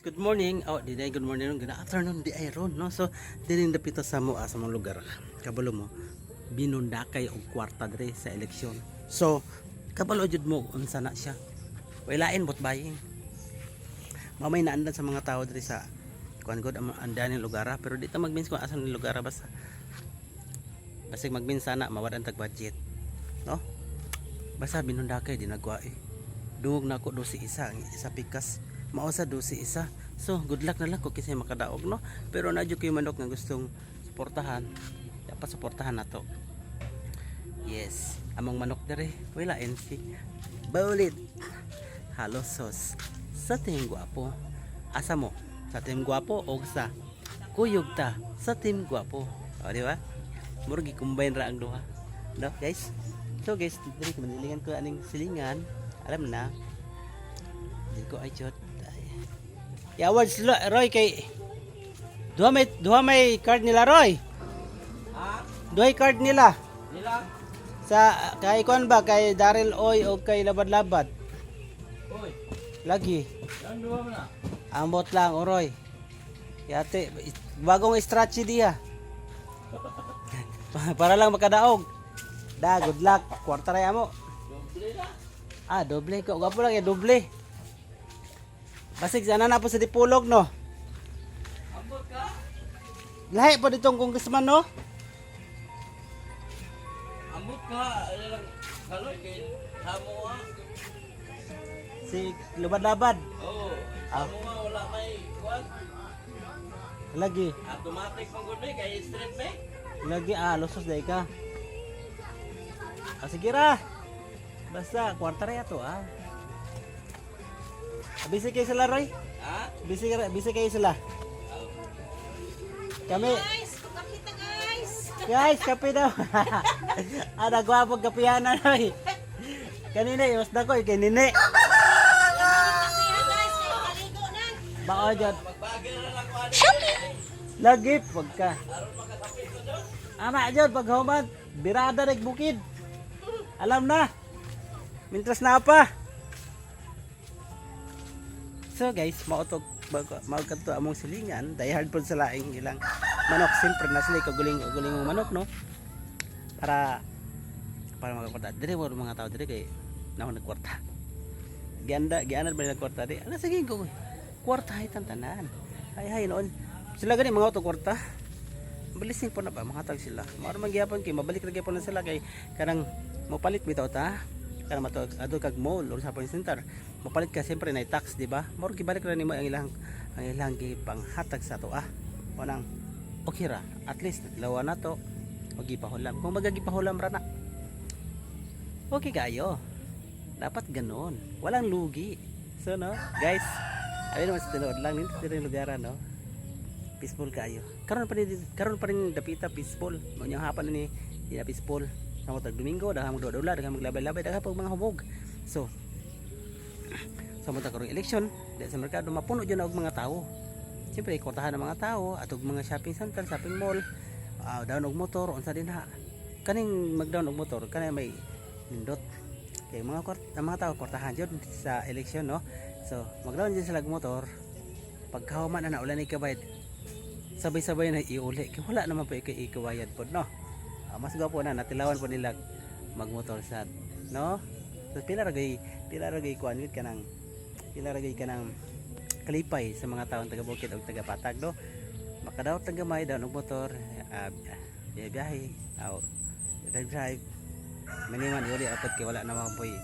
Good morning. Oh, di good morning. Good afternoon di ayron, no? So, dili dapito sa mo ah, sa mga lugar. Kabalo mo binundakay og kwarta diri sa eleksyon. So, kabalo jud mo unsa na siya. Wailain bot baying. Mamay naandan sa mga tao diri sa kuan gud ang andan ng lugar pero di ta magmins kung asan ng lugar basta basta magmins sana mawadan tag budget. No? Basta binundakay di nagwa eh. Dungog na ako dosi isa, ang isa pikas mao sa dosi isa. So good luck na lang kung kisay makadaog no? Pero nadyo kayo manok nga gustong suportahan. Dapat suportahan na to. Yes. Among manok dere wala NC. Baulit halo sauce sa team guwapo. Asa mo? Sa team guwapo o sa kuyog ta? Sa team guwapo. O di ba? Murag combine ra ang duha. No guys? So guys diri ko manilingan ko aning silingan. Alam na. Di ko ay chot Ya awards Lo- Roy kay Duha may duha may card nila Roy. Ha? Duha card nila Nila? sa kay kon ba kay Daryl Oy o kay Labad-Labad. Uy, Lagi. yan mo na. Ambot lang o Roy. Yate bagong strategy diha. Para lang makadaog. Da, good luck. Kwarta ra mo. Doble na. Ah, doble ko. Gapo lang ya doble. Basig sana na po sa dipulog no. Ambot ka? Lahi pa ditong congressman no. Ambot ka. Kaloy kay Hamo ha. Si Labad-Labad. Oo. Ah. Hamo ha, wala may kuwan. Lagi. Automatic pang good kay straight back. Lagi ah, lusos day ka. Ah, sige ra. Basta, kwarta ra to ah. Busy kayo sila, Roy? Ha? Busy, busy kayo sila. Kami, Guys, pagkakita guys. guys, kape daw. ah, nagwapog kapihan na, Roy. Kanina, iwas na ko, eh, kay Nini. Kasihan guys, kayo kaligo na. Bako dyan. Magbagay na lang kuwan. Lagi, wag ka. Anak dyan, pag human, birada rin bukid. Alam na. Mintras na pa. So guys, mautog mao kadto among silingan, dahil hard pod sa laing ilang manok siyempre na sila kaguling kaguling ng manok no. Para para magkwarta. Dire mo mga tao dire kay naon nagkwarta. Gianda, gianad ba nila kwarta di? Ano sige ko. Kwarta hay tanan. Hay hay noon. Sila gani mga auto kwarta. Balising po na ba mga tag sila. Mao man gyapon kay mabalik ra gyapon na sila kay kanang mopalit bitaw ta. Kanang mato adto kag mall or sa shopping center. Mopalit ka siyempre na tax, di ba? Mao gibalik ra nimo ang ilang ang ilang gipanghatag sa to ah. O nang okay ra. At least lawa na to. O gipahulam. Kung magagipahulam ra na. Okay kayo. Dapat ganon. Walang lugi. So no, guys, ayun naman sa tinood lang nito din lugar no. Peaceful kayo. Karon pa rin karon pa rin dapita peaceful. Mo hapan ni di na peaceful. Sa mo tag Domingo, daghang magdula, daghang maglabay-labay, daghang pag mga hubog. So, sa mo karong election, di sa merkado mapuno jud na og mga tao. Siyempre, kwartahan ng mga tao at og mga shopping center, shopping mall, uh, down og motor, unsa din ha. Kaning mag-down og motor, kanay may nindot kay mga ang mga tao kwartahan jud sa eleksyon no so maglawan din sila og motor pagkahuman na ulan ni kabayad sabay-sabay na iuli kay wala naman po ikay ikabayad pod no Ah, mas gwapo na natilawan po nila magmotor sa no? So pila ra gay pila ra gay kuan gid kanang pila ra gay kanang kalipay sa mga taong taga Bukid ug taga Patag no? Makadaw taga may daw og motor uh, biyahe aw drive miniman yun apat kay wala naman po'y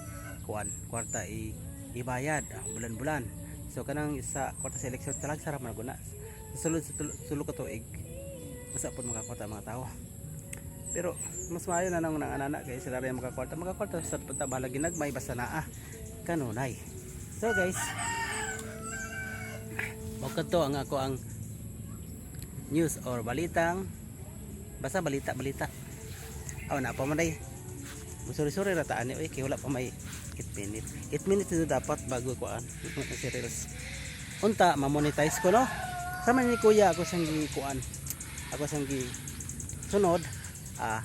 kuan kwarta i ibayad ah, bulan-bulan. So kanang sa kwarta sa eleksyon talag sarap man guna. Sulod sulod ka tuig. Basta po makakwarta ang mga tao pero mas maayo na nang anak kay sila rin makakwarta makakwarta sa punta bahala ginagmay basta naa kanunay so guys Bukod to ang ako ang news or balitang basta balita balita oh na pa man day Musuri-suri rataan eh, kaya wala pa may 8 minutes. 8 minutes ito dapat bago ko an si Reels. Unta, ma-monetize ko no. Sama ni kuya ako sang kuan. Ako sang gi sunod. Ah,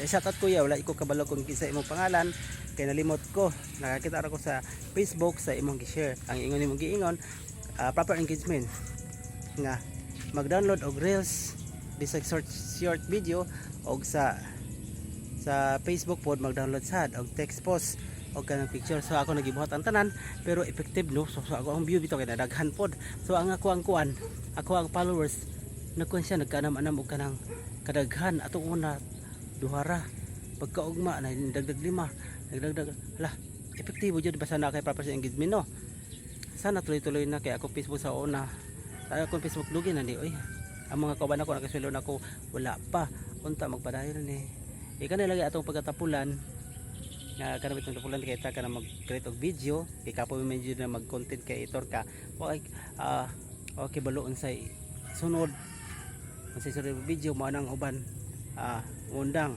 eh, shout out kuya, wala iko kabalo kung kinsa imong pangalan. Kay nalimot ko. Nakakita ra ko sa Facebook sa imong gi-share. Ang ingon imong giingon, ah, proper engagement nga mag-download og reels bisag short short video og sa sa Facebook pod mag-download sad og text post og kanang picture so ako nagibuhat ang tanan pero effective no so, so ako ang view bitaw kay nadaghan pod so ang ako ang kuan ako ang followers nagkuan siya nagkanam-anam og kanang kadaghan. Ato una duhara. Pagkaugma na dagdag lima. Nagdagdag hala epektibo jud basta na kay sa engagement no? Sana tuloy-tuloy na kay ako Facebook sa una. Sa ako Facebook lugi na di oy. Ang mga kauban ako nakaswelo na ako. Wala pa. Unta magpadayon ni. Eh kanay lagi atong pagkatapulan. Nga kanang itong tapulan kay ta ka na mag-create og video. Kay kapo medyo na mag-content kay itor ka. Okay ah okay baloon sa sunod nga video mo nang uban ah undang.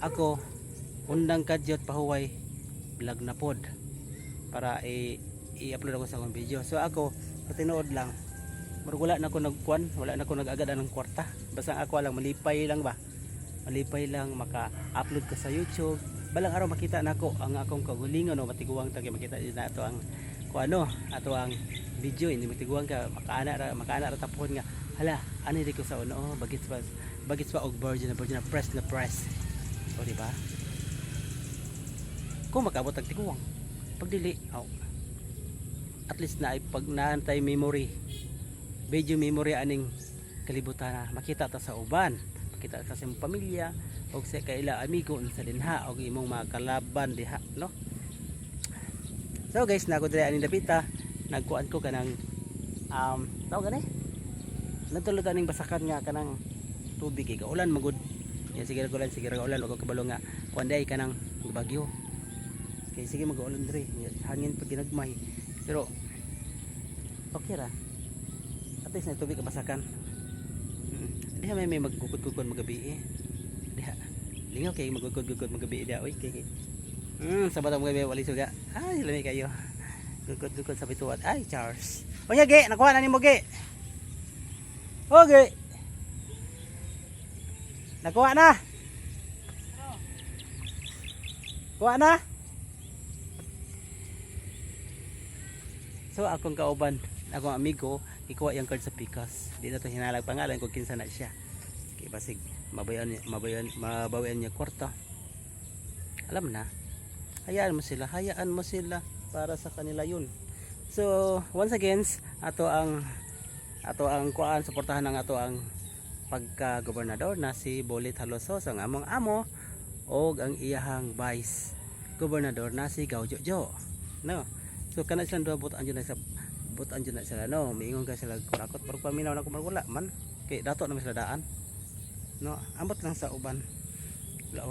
Ako undang kadyot pahuway vlog na pod. Para i-upload ako sa akong video. So ako sa lang wala na ako nagkuan wala na ako nag-agad ng kwarta. Basta ako lang malipay lang ba? Malipay lang maka-upload ko sa YouTube. Balang araw makita nako ang akong kagulingon no? Matiguang ta kay makita din na ato ang kung ano ato ang video. Hindi matiguang ka makaana ra makaana ra tapon nga hala ani di ko sa uno oh, bagits pa bagits pa og virgin na virgin na press na press? O di ba? Kung makabot ang tiguang pag dili oh, at least na pag naantay memory video memory aning kalibutan na makita ta sa uban makita ta sa imong pamilya og sa kaila amigo sa dinha og imong mga kalaban diha no? So guys nako diri ani dapita. Nagkuan ko kanang um tawag gani natulog aning basakan nga kanang tubig kay ulan magud. Yan sige ulan sige ulan wag kabalo nga. Kuan day kanang bagyo. Kay sige mag-ulan diri. Hangin pag ginagmay. Pero okay ra. At least na tubig kabasakan mm. diha may may magkukod-kukod magabi eh. Diha. Lingaw kay magkukod-kukod magabi diha. Oy kay mm, sa batang mga wali suga. Ay lami kayo. Kukod-kukod sa bituat ay Charles. O nya ge nakuha na ni mo ge okay nakuha na kuha na So akong kauban, akong amigo, ikuha yung card sa Pikas. Di na to hinalag pangalan kung kinsa na siya. Kay basig mabayan mabayan mabawian niya kwarta. Alam na. Hayaan mo sila, hayaan mo sila para sa kanila yun. So, once again, ato ang ato ang kuan suportahan ng ato ang pagka-gobernador na si Bolit Halosos ang among amo o ang iyahang vice gobernador na si Gaujojo. No? So kana silang duha butan dyan na sa butan dyan na sila no, miingon ka sila kurakot pero paminaw na kumarwala man kay dato na sila daan. No, ambot lang sa uban.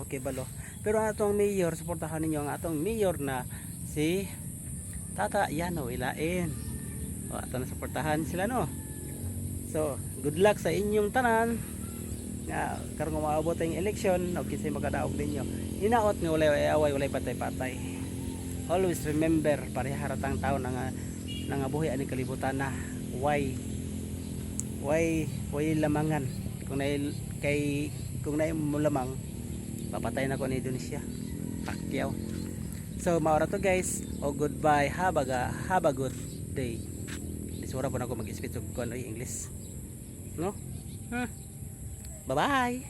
Okay balo. Pero ang atong mayor, suportahan ninyo ang atong mayor na si Tata Yano Ilain. O ato na suportahan sila no. So, good luck sa inyong tanan. Nga karon nga maabot ang election, o kisay makadaog ninyo. Inaot nga walay away, walay patay-patay. Always remember pariharatang tao nga nga buhi ani kalibutan na. Why? Why? Why lamangan? Kung na kay kung na mo lamang papatay na ko ni Indonesia. Pacquiao so maura to guys. O goodbye. Have a, have a good day. Disura po na ako mag-speak ko ano English no hmm. bye bye